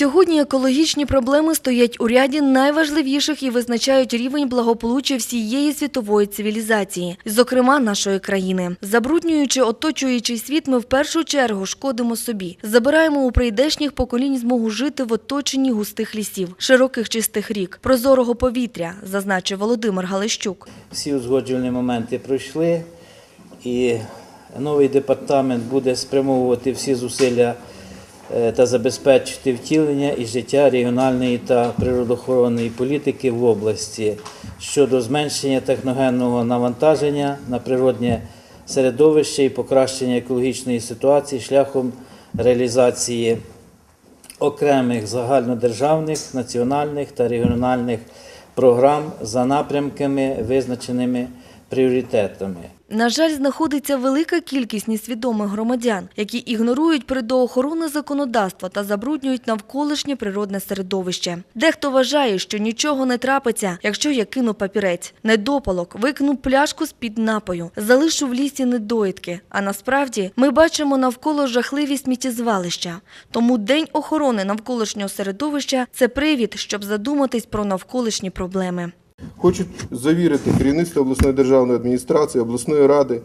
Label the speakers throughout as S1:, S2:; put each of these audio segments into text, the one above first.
S1: Сьогодні екологічні проблеми стоять у ряді найважливіших і визначають рівень благополуччя всієї світової цивілізації, зокрема нашої країни. Забруднюючи оточуючий світ, ми в першу чергу шкодимо собі. Забираємо у прийдешніх поколінь змогу жити в оточенні густих лісів, широких чистих рік, прозорого повітря, зазначив Володимир Галищук.
S2: Всі узгоджувальні моменти пройшли, і новий департамент буде спрямовувати всі зусилля та забезпечити втілення і життя регіональної та природоохоронної політики в області щодо зменшення техногенного навантаження на природнє середовище і покращення екологічної ситуації шляхом реалізації окремих загальнодержавних, національних та регіональних програм за напрямками, визначеними пріоритетами.
S1: На жаль, знаходиться велика кількість несвідомих громадян, які ігнорують природоохоронне законодавство та забруднюють навколишнє природне середовище. Дехто вважає, що нічого не трапиться, якщо я кину папірець, недопалок, викину пляшку з-під напою, залишу в лісі недоїдки. А насправді ми бачимо навколо жахливі сміттєзвалища. Тому День охорони навколишнього середовища це привід, щоб задуматись про навколишні проблеми.
S3: Хочу завірити керівництво обласної державної адміністрації, обласної ради,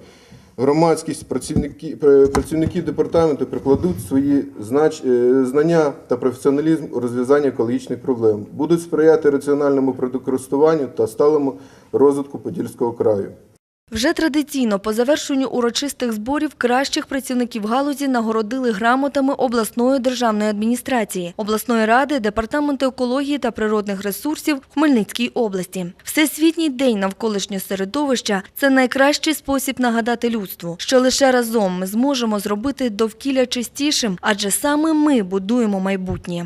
S3: громадськість, працівники, працівники департаменту прикладуть свої знач, е, знання та професіоналізм у розв'язанні екологічних проблем, будуть сприяти раціональному продукористуванню та сталому розвитку Подільського краю.
S1: Вже традиційно по завершенню урочистих зборів кращих працівників галузі нагородили грамотами обласної державної адміністрації, обласної ради, департаменту екології та природних ресурсів Хмельницькій області. Всесвітній день навколишнього середовища це найкращий спосіб нагадати людству, що лише разом ми зможемо зробити довкілля чистішим, адже саме ми будуємо майбутнє.